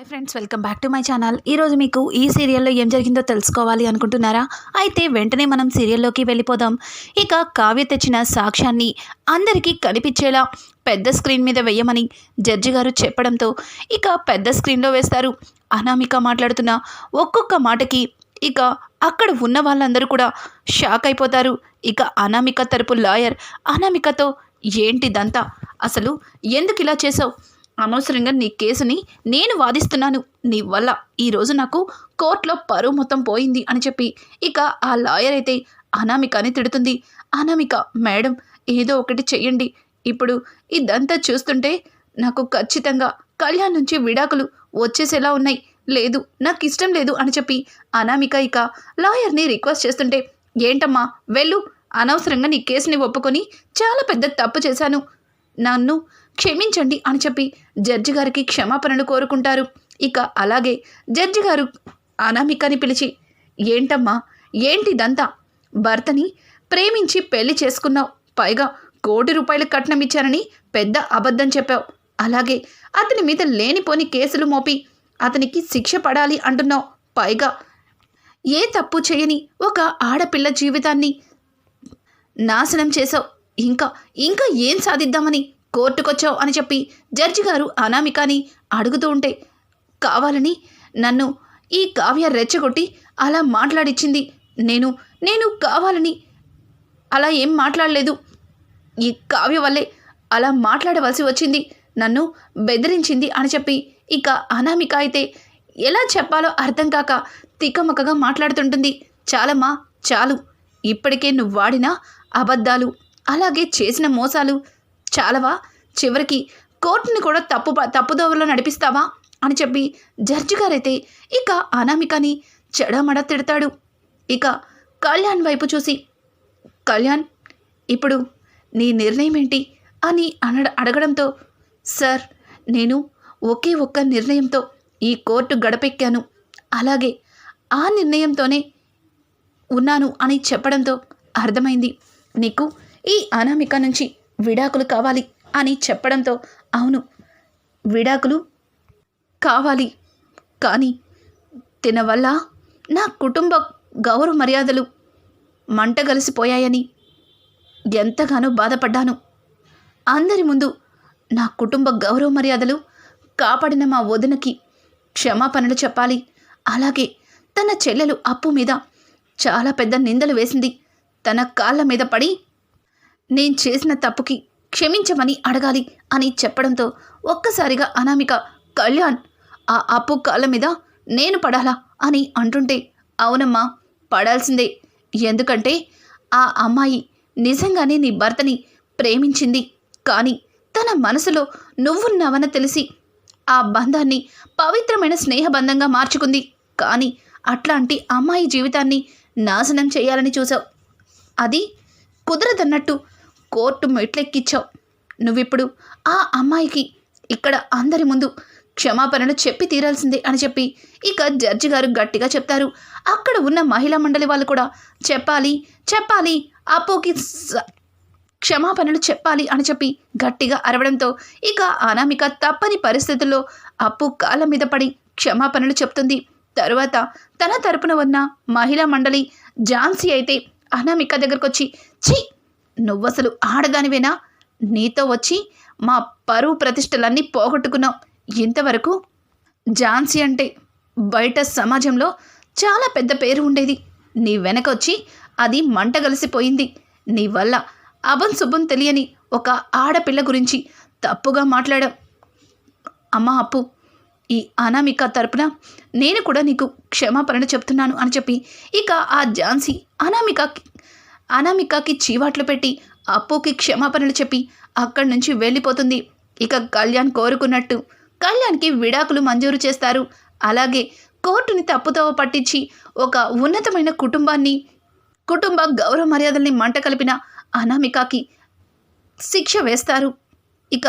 Hi friends welcome back to my channel. ఈరోజు మీకు ఈ సీరియల్లో ఏం జరిగిందో తెలుసుకోవాలి అనుకుంటున్నారా? అయితే వెంటనే మనం సీరియల్లోకి వెళ్ళిపోదాం. ఇక కావ్య తెచ్చిన సాక్ష్యాన్ని అందరికీ కనిపించేలా పెద్ద స్క్రీన్ మీద వేయమని జడ్జి గారు చెప్పడంతో ఇక పెద్ద స్క్రీన్లో వేస్తారు. అనామిక మాట్లాడుతున్న ఒక్కొక్క మాటకి ఇక అక్కడ ఉన్న వాళ్ళందరూ కూడా షాక్ అయిపోతారు. ఇక అనామిక తరపు లాయర్ అనామికతో ఏంటిదంతా? అసలు ఎందుకు ఇలా చేసావు అనవసరంగా నీ కేసుని నేను వాదిస్తున్నాను. నీ వల్ల ఈరోజు నాకు కోర్టులో పరువు మొత్తం పోయింది అని చెప్పి. ఇక ఆ లాయర్ అయితే అనామికని తిడుతుంది. అనామిక మేడం ఏదో ఒకటి చెయ్యండి. ఇప్పుడు ఇదంతా చూస్తుంటే నాకు ఖచ్చితంగా కళ్యాణ్ నుంచి విడాకులు వచ్చేసేలా ఉన్నాయి. లేదు నాకు ఇష్టం లేదు అని చెప్పి అనామిక ఇక లాయర్ని రిక్వెస్ట్ చేస్తుంటే ఏంటమ్మా వెళ్ళు. అనవసరంగా నీ కేసుని ఒప్పుకొని చాలా పెద్ద తప్పు చేశాను. నన్ను క్షమించండి అని చెప్పి జడ్జి గారికి క్షమాపణలు కోరుకుంటారు. ఇక అలాగే జడ్జి గారు అనామికని పిలిచి ఏంటమ్మా ఏంటిదంతా? భర్తని ప్రేమించి పెళ్ళి చేసుకున్నావు. పైగా కోటి రూపాయలు కట్నం ఇచ్చానని పెద్ద అబద్ధం చెప్పావు. అలాగే అతని మీద లేనిపోని కేసులు మోపి అతనికి శిక్ష పడాలి అంటున్నావు. పైగా ఏ తప్పు చేయని ఒక ఆడపిల్ల జీవితాన్ని నాశనం చేసావు ఇంకా ఇంకా ఏం సాధిద్దామని కోర్టుకొచ్చావు అని చెప్పి జడ్జి గారు అనామికాని అడుగుతూ ఉంటే కావాలని నన్ను ఈ కావ్య రెచ్చగొట్టి అలా మాట్లాడిచ్చింది. నేను నేను కావాలని అలా ఏం మాట్లాడలేదు. ఈ కావ్య వల్లే అలా మాట్లాడవలసి వచ్చింది. నన్ను బెదిరించింది అని చెప్పి ఇక అనామిక అయితే ఎలా చెప్పాలో అర్థం కాక తిక్కమక్కగా మాట్లాడుతుంటుంది. చాలమ్మా చాలు. ఇప్పటికే నువ్వు వాడిన అబద్ధాలు అలాగే చేసిన మోసాలు చాలవా? చివరికి కోర్టుని కూడా తప్పు తప్పుదోవలో నడిపిస్తావా? అని చెప్పి జడ్జి గారైతే ఇక అనామికని చెడమడ తిడతాడు. ఇక కళ్యాణ్ వైపు చూసి కళ్యాణ్ ఇప్పుడు నీ నిర్ణయం ఏంటి? అని అన అడగడంతో సార్ నేను ఒకే ఒక్క నిర్ణయంతో ఈ కోర్టు గడపెక్కాను. అలాగే ఆ నిర్ణయంతోనే ఉన్నాను అని చెప్పడంతో అర్థమైంది. నీకు ఈ అనామిక నుంచి విడాకులు కావాలి అని చెప్పడంతో అవును విడాకులు కావాలి. కానీ తిన వల్ల నా కుటుంబ గౌరవ మర్యాదలు మంటగలిసిపోయాయని ఎంతగానో బాధపడ్డాను. అందరి ముందు నా కుటుంబ గౌరవ మర్యాదలు కాపాడిన మా వదినకి క్షమాపణలు చెప్పాలి. అలాగే తన చెల్లెలు అప్పు మీద చాలా పెద్ద నిందలు వేసింది. తన కాళ్ళ మీద పడి నేను చేసిన తప్పుకి క్షమించమని అడగాలి అని చెప్పడంతో ఒక్కసారిగా అనామిక కళ్యాణ్ ఆ అప్పు కాళ్ళ మీద నేను పడాలా? అని అంటుంటే అవునమ్మా పడాల్సిందే. ఎందుకంటే ఆ అమ్మాయి నిజంగానే నీ భర్తని ప్రేమించింది. కానీ తన మనసులో నువ్వున్నావన తెలిసి ఆ బంధాన్ని పవిత్రమైన స్నేహబంధంగా మార్చుకుంది. కానీ అట్లాంటి అమ్మాయి జీవితాన్ని నాశనం చేయాలని చూసావు. అది కుదరదన్నట్టు కోర్టు మెట్లెక్కిచ్చావు. నువ్విప్పుడు ఆ అమ్మాయికి ఇక్కడ అందరి ముందు క్షమాపణలు చెప్పి తీరాల్సిందే అని చెప్పి ఇక జడ్జి గారు గట్టిగా చెప్తారు. అక్కడ ఉన్న మహిళా మండలి వాళ్ళు కూడా చెప్పాలి చెప్పాలి అప్పుకి క్షమాపణలు చెప్పాలి అని చెప్పి గట్టిగా అరవడంతో ఇక అనామిక తప్పని పరిస్థితుల్లో అప్పు కాళ్ళ మీద పడి క్షమాపణలు చెప్తుంది. తరువాత తన తరపున ఉన్న మహిళా మండలి ఝాన్సీ అయితే అనామిక దగ్గరకు వచ్చి ఛీ! నువ్వసలు ఆడదానివేనా? నీతో వచ్చి మా పరువు ప్రతిష్టలన్నీ పోగొట్టుకున్నావు. ఇంతవరకు ఝాన్సీ అంటే బయట సమాజంలో చాలా పెద్ద పేరు ఉండేది. నీ వెనక వచ్చి అది మంట కలిసిపోయింది. నీ వల్ల అభం శుభం తెలియని ఒక ఆడపిల్ల గురించి తప్పుగా మాట్లాడాం అమ్మా అప్పు ఈ అనామిక తరపున నేను కూడా నీకు క్షమాపణ చెప్తున్నాను అని చెప్పి ఇక ఆ ఝాన్సీ అనామిక అనామికకి చీవాట్లు పెట్టి అప్పుకి క్షమాపణలు చెప్పి అక్కడి నుంచి వెళ్ళిపోతుంది. ఇక కళ్యాణ్ కోరుకున్నట్టు కళ్యాణ్కి విడాకులు మంజూరు చేస్తారు. అలాగే కోర్టుని తప్పుతో పట్టించి ఒక ఉన్నతమైన కుటుంబాన్ని కుటుంబ గౌరవ మర్యాదల్ని మంట కలిపిన అనామికకి శిక్ష వేస్తారు. ఇక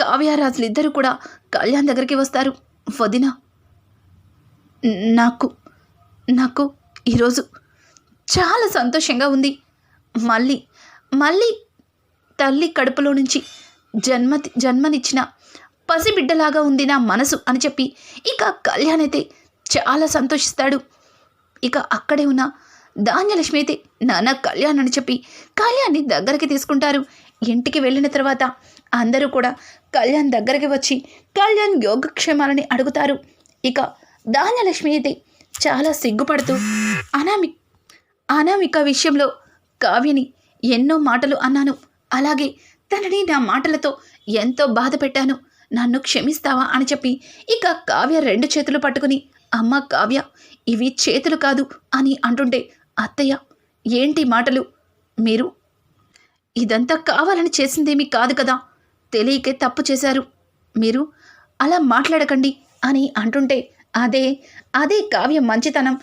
కావ్యరాజులు ఇద్దరు కూడా కళ్యాణ్ దగ్గరికి వస్తారు. వదిన నాకు నాకు ఈరోజు చాలా సంతోషంగా ఉంది. మళ్ళీ మళ్ళీ తల్లి కడుపులో నుంచి జన్మ జన్మనిచ్చిన పసిబిడ్డలాగా ఉంది నా మనసు అని చెప్పి ఇక కళ్యాణ్ అయితే చాలా సంతోషిస్తాడు. ఇక అక్కడే ఉన్న ధాన్యలక్ష్మి అయితే నాన్న కళ్యాణ్ అని చెప్పి కళ్యాణ్ని దగ్గరికి తీసుకుంటారు. ఇంటికి వెళ్ళిన తర్వాత అందరూ కూడా కళ్యాణ్ దగ్గరికి వచ్చి కళ్యాణ్ యోగక్షేమాలని అడుగుతారు. ఇక ధాన్యలక్ష్మి అయితే చాలా సిగ్గుపడుతూ అనామి అనామిక విషయంలో కావ్యని ఎన్నో మాటలు అన్నాను. అలాగే తనని నా మాటలతో ఎంతో బాధ పెట్టాను. నన్ను క్షమిస్తావా అని చెప్పి ఇక కావ్య రెండు చేతులు పట్టుకుని అమ్మ కావ్య ఇవి చేతులు కాదు అని అంటుంటే అత్తయ్య ఏంటి మాటలు? మీరు ఇదంతా కావాలని చేసిందేమీ కాదు కదా? తెలియకే తప్పు చేశారు. మీరు అలా మాట్లాడకండి అని అంటుంటే అదే అదే కావ్య మంచితనం.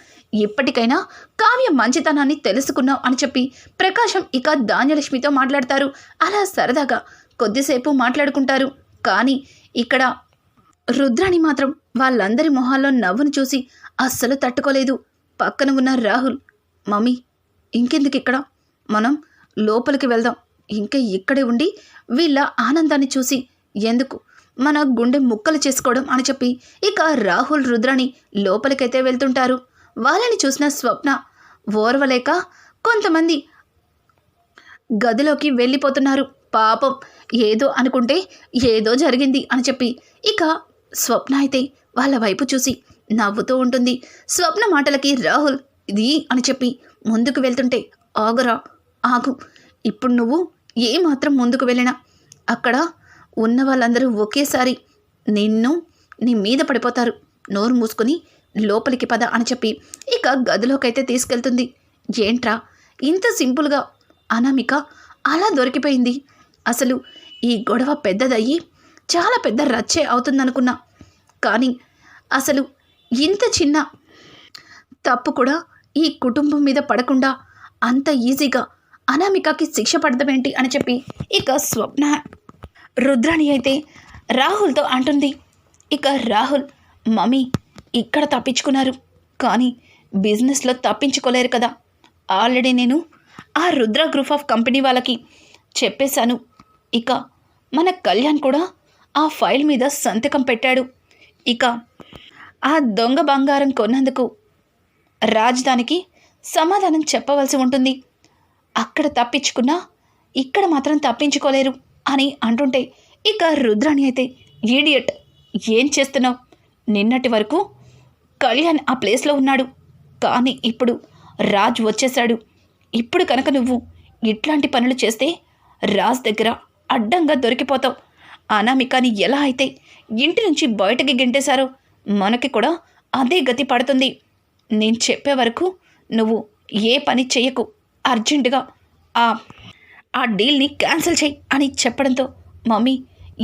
ఇప్పటికైనా కావ్య మంచితనాన్ని తెలుసుకున్నావు అని చెప్పి ప్రకాశం ఇక ధాన్యలక్ష్మితో మాట్లాడతారు. అలా సరదాగా కొద్దిసేపు మాట్లాడుకుంటారు. కానీ ఇక్కడ రుద్రాణి మాత్రం వాళ్ళందరి మొహాల్లో నవ్వును చూసి అస్సలు తట్టుకోలేదు. పక్కన ఉన్న రాహుల్ మమ్మీ ఇంకెందుకు ఇక్కడ? మనం లోపలికి వెళ్దాం. ఇంకా ఇక్కడే ఉండి వీళ్ళ ఆనందాన్ని చూసి ఎందుకు మన గుండె ముక్కలు చేసుకోవడం అని చెప్పి ఇక రాహుల్ రుద్రాణి లోపలికైతే వెళ్తుంటారు. వాళ్ళని చూసిన స్వప్న ఓర్వలేక కొంతమంది గదిలోకి వెళ్ళిపోతున్నారు. పాపం ఏదో అనుకుంటే ఏదో జరిగింది అని చెప్పి ఇక స్వప్న అయితే వాళ్ళ వైపు చూసి నవ్వుతూ ఉంటుంది. స్వప్న మాటలకి రాహుల్ ఇది అని చెప్పి ముందుకు వెళ్తుంటే ఆగురా ఆగు. ఇప్పుడు నువ్వు ఏ మాత్రం ముందుకు వెళ్ళినా అక్కడ ఉన్న వాళ్ళందరూ ఒకేసారి నిన్ను నీ మీద పడిపోతారు. నోరు మూసుకొని లోపలికి పద అని చెప్పి ఇక గదిలోకైతే తీసుకెళ్తుంది. ఏంట్రా? ఇంత సింపుల్గా అనామిక అలా దొరికిపోయింది. అసలు ఈ గొడవ పెద్దదయ్యి చాలా పెద్ద రచ్చే అవుతుందనుకున్నా. కానీ అసలు ఇంత చిన్న తప్పు కూడా ఈ కుటుంబం మీద పడకుండా అంత ఈజీగా అనామికకి శిక్ష పడదమేంటి అని చెప్పి ఇక స్వప్న రుద్రాణి అయితే రాహుల్తో అంటుంది. ఇక రాహుల్ మమ్మీ ఇక్కడ తప్పించుకున్నారు. కానీ బిజినెస్లో తప్పించుకోలేరు కదా. ఆల్రెడీ నేను ఆ రుద్ర గ్రూప్ ఆఫ్ కంపెనీ వాళ్ళకి చెప్పేశాను. ఇక మన కళ్యాణ్ కూడా ఆ ఫైల్ మీద సంతకం పెట్టాడు. ఇక ఆ దొంగ బంగారం కొన్నందుకు రాజధానికి సమాధానం చెప్పవలసి ఉంటుంది. అక్కడ తప్పించుకున్నా ఇక్కడ మాత్రం తప్పించుకోలేరు అని అంటుంటే ఇక రుద్రాణి అయితే ఈడియట్ ఏం చేస్తున్నావు? నిన్నటి వరకు కళ్యాణ్ ఆ ప్లేస్లో ఉన్నాడు. కానీ ఇప్పుడు రాజ్ వచ్చేశాడు. ఇప్పుడు కనుక నువ్వు ఇట్లాంటి పనులు చేస్తే రాజ్ దగ్గర అడ్డంగా దొరికిపోతావు. అనామికాని ఎలా అయితే ఇంటి నుంచి బయటకి గింటేశారో మనకి కూడా అదే గతి పడుతుంది. నేను చెప్పే వరకు నువ్వు ఏ పని చెయ్యకు. అర్జెంటుగా ఆ ఆ డీల్ని క్యాన్సిల్ చేయి అని చెప్పడంతో మమ్మీ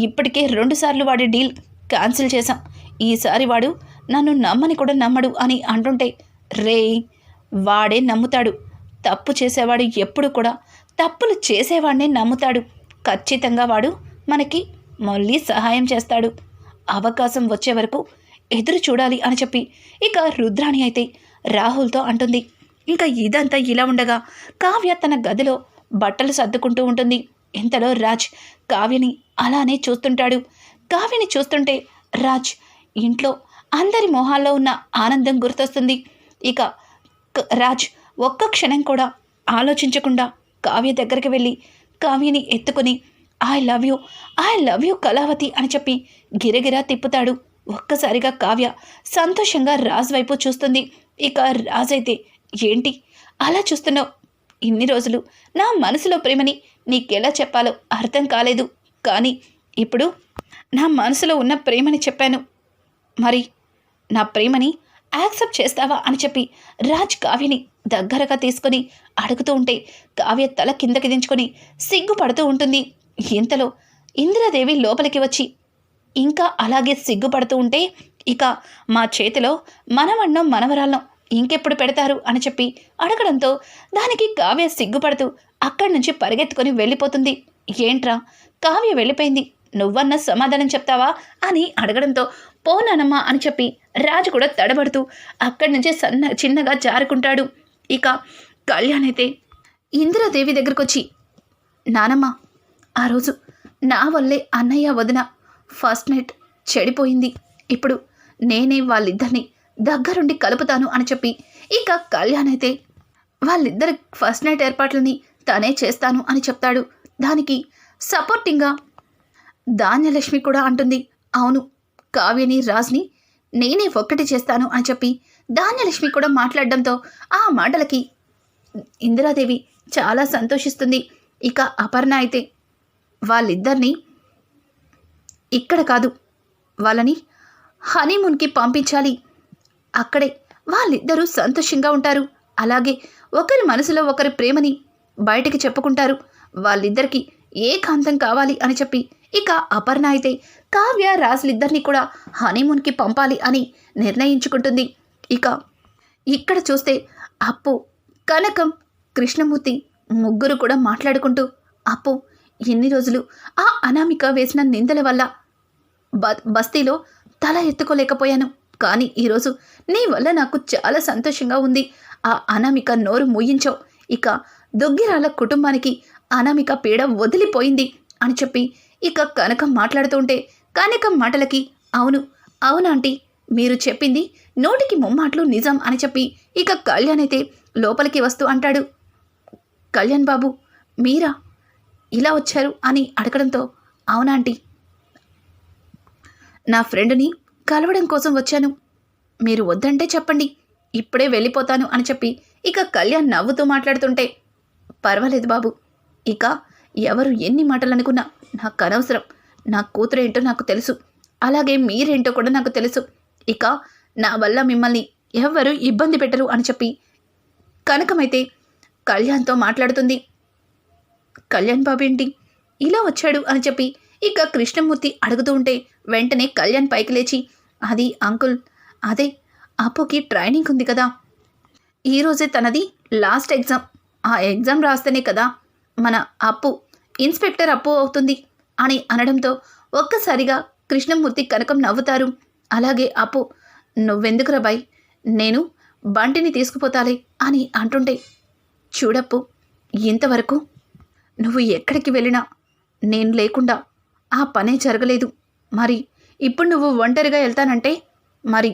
ఇప్పటికే రెండుసార్లు వాడి డీల్ క్యాన్సిల్ చేశాం. ఈసారి వాడు నన్ను నమ్మని కూడా నమ్మడు అని అంటుంటే రే వాడే నమ్ముతాడు. తప్పు చేసేవాడు ఎప్పుడు కూడా తప్పులు చేసేవాడినే నమ్ముతాడు. ఖచ్చితంగా వాడు మనకి మళ్ళీ సహాయం చేస్తాడు. అవకాశం వచ్చే వరకు ఎదురు చూడాలి అని చెప్పి ఇక రుద్రాణి అయితే రాహుల్తో అంటుంది. ఇంకా ఇదంతా ఇలా ఉండగా కావ్య తన గదిలో బట్టలు సర్దుకుంటూ ఉంటుంది. ఇంతలో రాజ్ కావ్యని అలానే చూస్తుంటాడు. కావ్యని చూస్తుంటే రాజ్ ఇంట్లో అందరి మొహాల్లో ఉన్న ఆనందం గుర్తొస్తుంది. ఇక రాజ్ ఒక్క క్షణం కూడా ఆలోచించకుండా కావ్య దగ్గరికి వెళ్ళి కావ్యని ఎత్తుకొని I love you I love you Kalavathi అని చెప్పి గిరగిరా తిప్పుతాడు. ఒక్కసారిగా కావ్య సంతోషంగా రాజ్ వైపు చూస్తుంది. ఇక రాజ్ అయితే ఏంటి? అలా చూస్తున్నావు? ఇన్ని రోజులు నా మనసులో ప్రేమని నీకెలా చెప్పాలో అర్థం కాలేదు. కానీ ఇప్పుడు నా మనసులో ఉన్న ప్రేమని చెప్పాను. మరి నా ప్రేమని యాక్సెప్ట్ చేస్తావా అని చెప్పి రాజ్ కావ్యని దగ్గరగా తీసుకొని అడుగుతూ ఉంటే కావ్య తల కిందకి దించుకొని సిగ్గుపడుతూ ఉంటుంది. ఇంతలో ఇందిరాదేవి లోపలికి వచ్చి ఇంకా అలాగే సిగ్గుపడుతూ ఉంటే ఇక మా చేతిలో మనవన్నం మనవరాళ్ళం ఇంకెప్పుడు పెడతారు అని చెప్పి అడగడంతో దానికి కావ్య సిగ్గుపడుతూ అక్కడి నుంచి పరిగెత్తుకొని వెళ్ళిపోతుంది. ఏంట్రా? కావ్య వెళ్ళిపోయింది. నువ్వన్న సమాధానం చెప్తావా? అని అడగడంతో పోనానమ్మా అని చెప్పి రాజు కూడా తడబడుతూ అక్కడి నుంచి సన్న చిన్నగా జారుకుంటాడు. ఇక కళ్యాణ్ అయితే ఇందిరాదేవి దగ్గరకు వచ్చి నానమ్మ ఆ రోజు నా వల్లే అన్నయ్య వదిన ఫస్ట్ నైట్ చెడిపోయింది. ఇప్పుడు నేనే వాళ్ళిద్దరిని దగ్గరుండి కలుపుతాను అని చెప్పి ఇక కళ్యాణ్ అయితే వాళ్ళిద్దరి ఫస్ట్ నైట్ ఏర్పాట్లని తనే చేస్తాను అని చెప్తాడు. దానికి సపోర్టింగ్గా ధాన్యలక్ష్మి కూడా అంటుంది అవును కావ్యని రాజ్ని నేనే ఒక్కటి చేస్తాను అని చెప్పి ధాన్యలక్ష్మి కూడా మాట్లాడడంతో ఆ మాటలకి ఇందిరాదేవి చాలా సంతోషిస్తుంది. ఇక అపర్ణ అయితే వాళ్ళిద్దరినీ ఇక్కడ కాదు వాళ్ళని హనీమూన్కి పంపించాలి. అక్కడే వాళ్ళిద్దరూ సంతోషంగా ఉంటారు. అలాగే ఒకరి మనసులో ఒకరి ప్రేమని బయటికి చెప్పుకుంటారు. వాళ్ళిద్దరికి ఏకాంతం కావాలి అని చెప్పి ఇక అపర్ణ అయితే కావ్య రాజులిద్దరినీ కూడా హనీమూన్కి పంపాలి అని నిర్ణయించుకుంటుంది. ఇక ఇక్కడ చూస్తే అప్పు కనకం కృష్ణమూర్తి ముగ్గురు కూడా మాట్లాడుకుంటూ అప్పు ఎన్ని రోజులు ఆ అనామిక వేసిన నిందల వల్ల బ బస్తీలో తల ఎత్తుకోలేకపోయాను. కానీ ఈరోజు నీ వల్ల నాకు చాలా సంతోషంగా ఉంది. ఆ అనామిక నోరు మూయించావు. ఇక దొగ్గిరాల కుటుంబానికి అనామిక పీడ వదిలిపోయింది అని చెప్పి ఇక కనకం మాట్లాడుతుంటే కనకం మాటలకి అవును అవునాంటీ మీరు చెప్పింది నోటికి ముమ్మాట్లు నిజం అని చెప్పి ఇక కళ్యాణ్ అయితే లోపలికి వస్తూ అంటాడు. కళ్యాణ్ బాబు మీరా? ఇలా వచ్చారు అని అడగడంతో అవునాంటీ నా ఫ్రెండ్ని కలవడం కోసం వచ్చాను. మీరు వద్దంటే చెప్పండి ఇప్పుడే వెళ్ళిపోతాను అని చెప్పి ఇక కళ్యాణ్ నవ్వుతూ మాట్లాడుతుంటే పర్వాలేదు బాబు ఇక ఎవరు ఎన్ని మాటలు అనుకున్నా నాకు అనవసరం నా కూతురు ఏంటో నాకు తెలుసు. అలాగే మీరేంటో కూడా నాకు తెలుసు. ఇక నా వల్ల మిమ్మల్ని ఎవరు ఇబ్బంది పెట్టరు అని చెప్పి కనకమైతే కళ్యాణ్తో మాట్లాడుతుంది. కళ్యాణ్ బాబు ఏంటి ఇలా వచ్చాడు అని చెప్పి ఇక కృష్ణమూర్తి అడుగుతూ ఉంటే వెంటనే కళ్యాణ్ పైకి లేచి అది అంకుల్ అదే అప్పుకి ట్రైనింగ్ ఉంది కదా. ఈరోజే తనది లాస్ట్ ఎగ్జామ్. ఆ ఎగ్జామ్ రాస్తేనే కదా మన అప్పు ఇన్స్పెక్టర్ అప్పు అవుతుంది అని అనడంతో ఒక్కసారిగా కృష్ణమూర్తి కనకం నవ్వుతారు. అలాగే అప్పు నువ్వెందుకురా బాయ్? నేను బంటిని తీసుకుపోతాలే అని అంటుంటే చూడప్పు ఇంతవరకు నువ్వు ఎక్కడికి వెళ్ళినా నేను లేకుండా ఆ పనే జరగలేదు. మరి ఇప్పుడు నువ్వు ఒంటరిగా వెళ్తానంటే మరి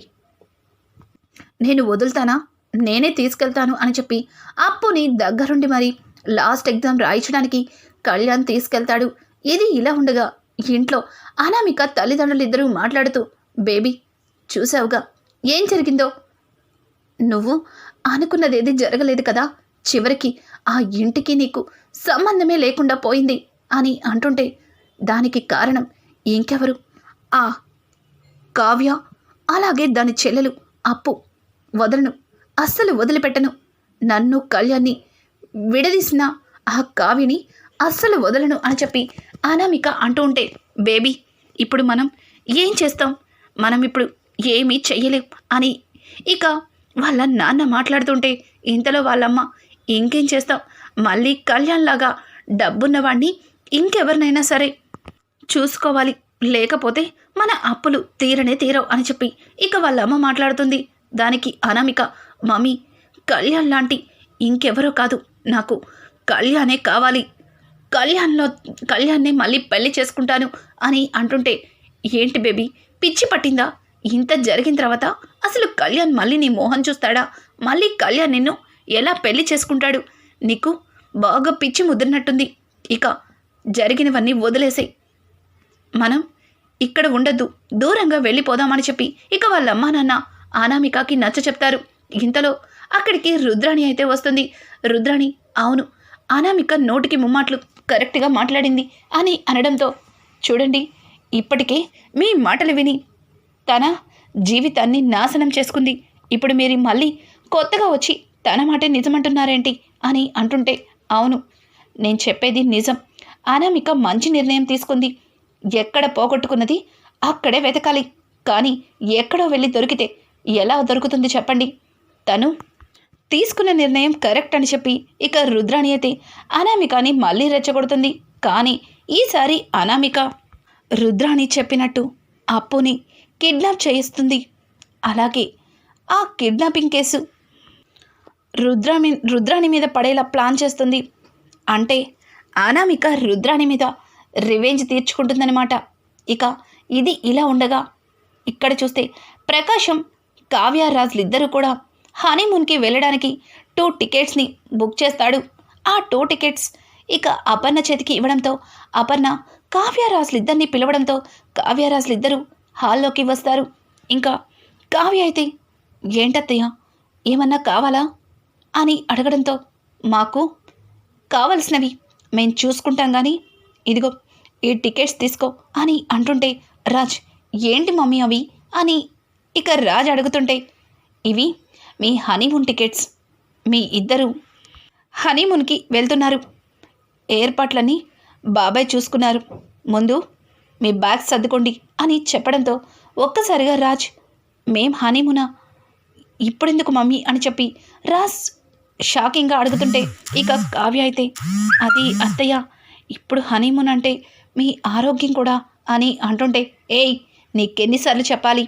నేను వదులుతానా? నేనే తీసుకెళ్తాను అని చెప్పి అప్పుని దగ్గరుండి మరి లాస్ట్ ఎగ్జామ్ రాయించడానికి కళ్యాణ్ తీసుకెళ్తాడు. ఇది ఇలా ఉండగా ఇంట్లో అనామిక తల్లిదండ్రులు ఇద్దరూ మాట్లాడుతూ బేబీ చూసావుగా ఏం జరిగిందో? నువ్వు అనుకున్నదేది జరగలేదు కదా. చివరికి ఆ ఇంటికి నీకు సంబంధమే లేకుండా పోయింది అని అంటుంటే దానికి కారణం ఇంకెవరు? ఆ కావ్య అలాగే దాని చెల్లెలు అప్పు వదలను. అస్సలు వదిలిపెట్టను. నన్ను కళ్యాణ్ని విడదీసిన ఆ కావ్యని అస్సలు వదలను అని చెప్పి అనామిక అంటూ ఉంటే బేబీ ఇప్పుడు మనం ఏం చేస్తాం? మనం ఇప్పుడు ఏమీ చెయ్యలేం అని. ఇక వాళ్ళ నాన్న మాట్లాడుతుంటే ఇంతలో వాళ్ళమ్మ ఇంకేం చేస్తాం? మళ్ళీ కళ్యాణ్లాగా డబ్బున్నవాడిని ఇంకెవరినైనా సరే చూసుకోవాలి. లేకపోతే మన అప్పులు తీరనే తీరవు అని చెప్పి ఇక వాళ్ళ అమ్మ మాట్లాడుతుంది. దానికి అనామిక మమ్మీ కళ్యాణ్ లాంటి ఇంకెవరో కాదు. నాకు కళ్యాణే కావాలి. కళ్యాణ్లో కళ్యాణ్నే మళ్ళీ పెళ్ళి చేసుకుంటాను అని అంటుంటే ఏంటి బేబీ పిచ్చి పట్టిందా? ఇంత జరిగిన తర్వాత అసలు కళ్యాణ్ మళ్ళీ నీ మోహన్ చూస్తాడా? మళ్ళీ కళ్యాణ్ నిన్ను ఎలా పెళ్ళి చేసుకుంటాడు? నీకు బాగా పిచ్చి ముదిరినట్టుంది. ఇక జరిగినవన్నీ వదిలేసాయి. మనం ఇక్కడ ఉండద్దు. దూరంగా వెళ్ళిపోదామని చెప్పి ఇక వాళ్ళ అమ్మా నాన్న అనామికకి నచ్చ చెప్తారు ఇంతలో అక్కడికి రుద్రాణి అయితే వస్తుంది. రుద్రాణి అవును అనామిక నోటికి ముమ్మాట్లు కరెక్ట్గా మాట్లాడింది అని అనడంతో చూడండి ఇప్పటికే మీ మాటలు విని తన జీవితాన్ని నాశనం చేసుకుంది. ఇప్పుడు మీరు మళ్ళీ కొత్తగా వచ్చి తన మాటే నిజమంటున్నారేంటి అని అంటుంటే అవును నేను చెప్పేది నిజం. అనామిక మంచి నిర్ణయం తీసుకుంది. ఎక్కడ పోగొట్టుకున్నది అక్కడే వెతకాలి. కానీ ఎక్కడో వెళ్ళి దొరికితే ఎలా దొరుకుతుంది చెప్పండి. తను తీసుకున్న నిర్ణయం కరెక్ట్ అని చెప్పి ఇక రుద్రాణి అయితే అనామికని మళ్ళీ రెచ్చగొడుతుంది. కానీ ఈసారి అనామిక రుద్రాణి చెప్పినట్టు అప్పుని కిడ్నాప్ చేయిస్తుంది. అలాగే ఆ కిడ్నాపింగ్ కేసు రుద్రామి రుద్రాణి మీద పడేలా ప్లాన్ చేస్తుంది. అంటే అనామిక రుద్రాణి మీద రివెంజ్ తీర్చుకుంటుందన్నమాట. ఇక ఇది ఇలా ఉండగా ఇక్కడ చూస్తే ప్రకాశం కావ్య రాజులిద్దరూ కూడా హనీమూన్కి వెళ్ళడానికి టూ టికెట్స్ని బుక్ చేస్తాడు. ఆ టూ టికెట్స్ ఇక అపర్ణ చేతికి ఇవ్వడంతో అపర్ణ కావ్యరాజులిద్దరిని పిలవడంతో కావ్యరాజులిద్దరూ హాల్లోకి వస్తారు. ఇంకా కావ్య అయితే ఏంటత్తయ్య ఏమన్నా కావాలా? అని అడగడంతో మాకు కావలసినవి మేం చూసుకుంటాం కానీ ఇదిగో ఈ టికెట్స్ తీసుకో అని అంటుంటే రాజ్ ఏంటి మమ్మీ అవి? అని ఇక రాజ్ అడుగుతుంటే ఇవి మీ హనీమూన్ టికెట్స్ మీ ఇద్దరు హనీమూన్కి వెళ్తున్నారు. ఏర్పాట్లన్నీ బాబాయ్ చూసుకున్నారు. ముందు మీ బ్యాగ్స్ సర్దుకోండి అని చెప్పడంతో ఒక్కసారిగా రాజ్ మేం హనీమూనా ఇప్పుడెందుకు మమ్మీ? అని చెప్పి రాజ్ షాకింగ్గా అడుగుతుంటే ఇక కావ్య అయితే అది అత్తయ్య ఇప్పుడు హనీమూన్ అంటే మీ ఆరోగ్యం కూడా అని అంటుంటే ఏయ్ నీకెన్నిసార్లు చెప్పాలి?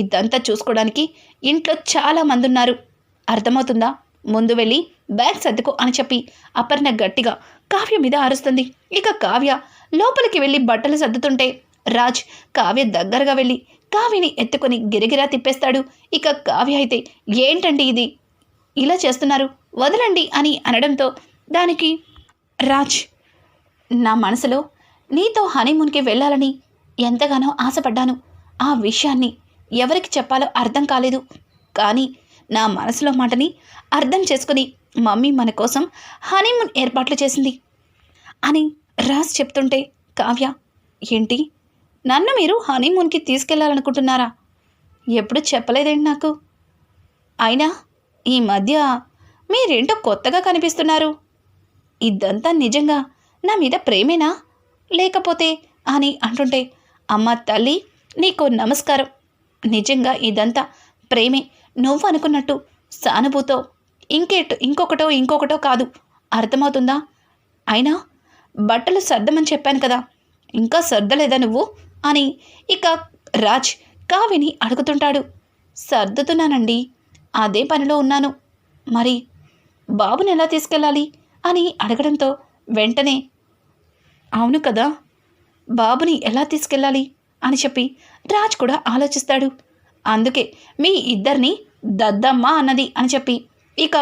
ఇదంతా చూసుకోవడానికి ఇంట్లో చాలా మంది ఉన్నారు అర్థమవుతుందా? ముందు వెళ్ళి బ్యాగ్ సర్దుకో అని చెప్పి అపర్ణ గట్టిగా కావ్య మీద అరుస్తుంది. ఇక కావ్య లోపలికి వెళ్ళి బట్టలు సర్దుతుంటే రాజ్ కావ్య దగ్గరగా వెళ్ళి కావ్యని ఎత్తుకొని గిరిగిరా తిప్పేస్తాడు. ఇక కావ్య అయితే ఏంటండి ఇది? ఇలా చేస్తున్నారు? వదలండి అని అనడంతో దానికి రాజ్ నా మనసులో నీతో హనీమూన్కి వెళ్ళాలని ఎంతగానో ఆశపడ్డాను. ఆ విషయాన్ని ఎవరికి చెప్పాలో అర్థం కాలేదు. కానీ నా మనసులో మాటని అర్థం చేసుకుని మమ్మీ మన కోసం హనీమూన్ ఏర్పాట్లు చేసింది. అని రాజ్ చెప్తుంటే కావ్య ఏంటి? నన్ను మీరు హనీమూన్కి తీసుకెళ్ళాలనుకుంటున్నారా? ఎప్పుడు చెప్పలేదేంటి నాకు? అయినా ఈ మధ్య మీరేంటో కొత్తగా కనిపిస్తున్నారు. ఇదంతా నిజంగా నా మీద ప్రేమేనా? లేకపోతే అని అంటుంటే అమ్మ తల్లి నీకు నమస్కారం. నిజంగా ఇదంతా ప్రేమే. నువ్వు అనుకున్నట్టు సానుభూతో ఇంకేట్ ఇంకొకటో ఇంకొకటో కాదు. అర్థమవుతుందా? అయినా బట్టలు సర్దమని చెప్పాను కదా. ఇంకా సర్దలేదా నువ్వు? అని ఇక రాజ్ కావిని అడుగుతుంటాడు. సర్దుతున్నానండి. అదే పనిలో ఉన్నాను. మరి బాబుని ఎలా తీసుకెళ్ళాలి? అని అడగడంతో వెంటనే అవును కదా. బాబుని ఎలా తీసుకెళ్ళాలి? అని చెప్పి రాజ్ కూడా ఆలోచిస్తాడు. అందుకే మీ ఇద్దరిని దద్దమ్మ అన్నది అని చెప్పి ఇక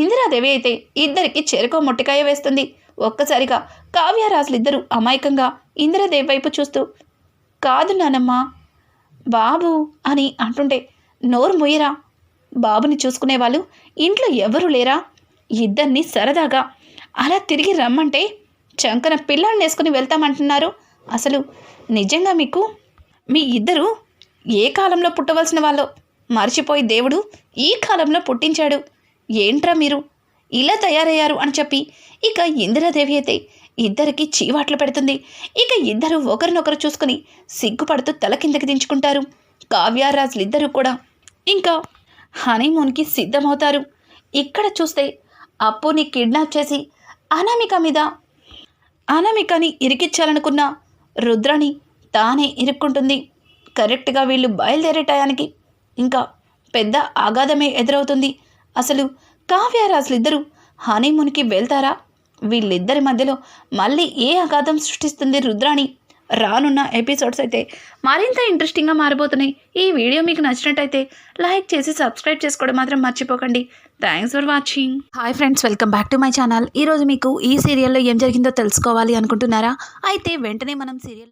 ఇందిరాదేవి అయితే ఇద్దరికి చెరుకో మొట్టికాయ వేస్తుంది. ఒక్కసారిగా కావ్యరాజులిద్దరూ అమాయకంగా ఇందిరాదేవి వైపు చూస్తూ కాదు నానమ్మ బాబు అని అంటుంటే నోరు ముయ్యరా బాబుని చూసుకునేవాళ్ళు ఇంట్లో ఎవరు లేరా? ఇద్దరిని సరదాగా అలా తిరిగి రమ్మంటే చంకన పిల్లల్ని వేసుకుని వెళ్తామంటున్నారు. అసలు నిజంగా మీకు? మీ ఇద్దరు ఏ కాలంలో పుట్టవలసిన వాళ్ళో? మర్చిపోయి దేవుడు ఈ కాలంలో పుట్టించాడు. ఏంట్రా మీరు? ఇలా తయారయ్యారు అని చెప్పి ఇక ఇందిరాదేవి అయితే ఇద్దరికి చీవాట్లు పెడుతుంది. ఇక ఇద్దరు ఒకరినొకరు చూసుకుని సిగ్గుపడుతూ తల కిందకి దించుకుంటారు. కావ్యారాజులు ఇద్దరు కూడా ఇంకా హనీమూన్కి సిద్ధమవుతారు. ఇక్కడ చూస్తే అప్పుని కిడ్నాప్ చేసి అనామిక మీద అనామికని ఇరికిచ్చాలనుకున్న రుద్రని తానే ఇరుక్కుంటుంది. కరెక్ట్గా వీళ్ళు బయలుదేరే టయానికి ఇంకా పెద్ద ఆఘాతమే ఎదురవుతుంది. అసలు కావ్యరాజులిద్దరూ హనీమూన్కి వెళ్తారా? వీళ్ళిద్దరి మధ్యలో మళ్ళీ ఏ అగాధం సృష్టిస్తుంది రుద్రాణి? రానున్న ఎపిసోడ్స్ అయితే మరింత ఇంట్రెస్టింగ్గా మారిపోతున్నాయి ఈ వీడియో మీకు నచ్చినట్టయితే లైక్ చేసి సబ్స్క్రైబ్ చేసుకోవడం మాత్రం మర్చిపోకండి. Thanks for watching hi friends welcome back to my channel ఈరోజు మీకు ఈ సీరియల్లో ఏం జరిగిందో తెలుసుకోవాలి అనుకుంటున్నారా? అయితే వెంటనే మనం సీరియల్